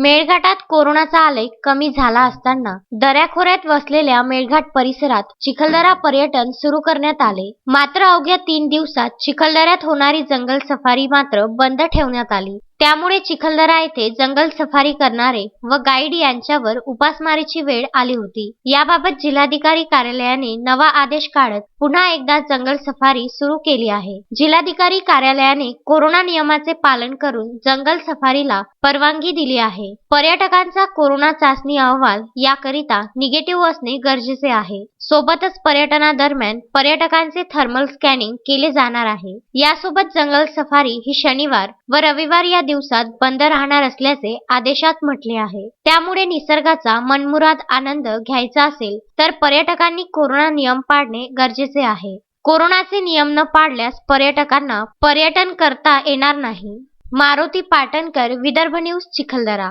मेळघाटात कोरोनाचा आलेख कमी झाला असताना दऱ्याखोऱ्यात वसलेल्या मेळघाट परिसरात चिखलदरा पर्यटन सुरू करण्यात आले. मात्र अवघ्या तीन दिवसात चिखलदऱ्यात होणारी जंगल सफारी मात्र बंद ठेवण्यात आली. त्यामुळे चिखलदरा येथे जंगल सफारी करणारे व गाईड यांच्यावर उपासमारीची वेळ आली होती. याबाबत जिल्हाधिकारी कार्यालयाने नवा आदेश काढत पुन्हा एकदा जंगल सफारी सुरू केली आहे. जिल्हाधिकारी कार्यालयाने कोरोना नियमाचे पालन करून जंगल सफारीला परवानगी दिली आहे. पर्यटकांचा कोरोना चाचणी अहवाल याकरिता निगेटिव्ह असणे गरजेचे आहे. सोबतच पर्यटनादरम्यान पर्यटकांचे थर्मल स्कॅनिंग केले जाणार आहे. यासोबत जंगल सफारी ही शनिवार व रविवार या दिवसात बंद राहणार असल्याचे आदेशात म्हटले आहे. त्यामुळे निसर्गाचा मनमुराद आनंद घ्यायचा असेल तर पर्यटकांनी कोरोना नियम पाळणे गरजेचे आहे. कोरोनाचे नियम न पाळल्यास पर्यटकांना पर्यटन करता येणार नाही. मारुती पाटणकर विदर्भ न्यूज चिखलदरा.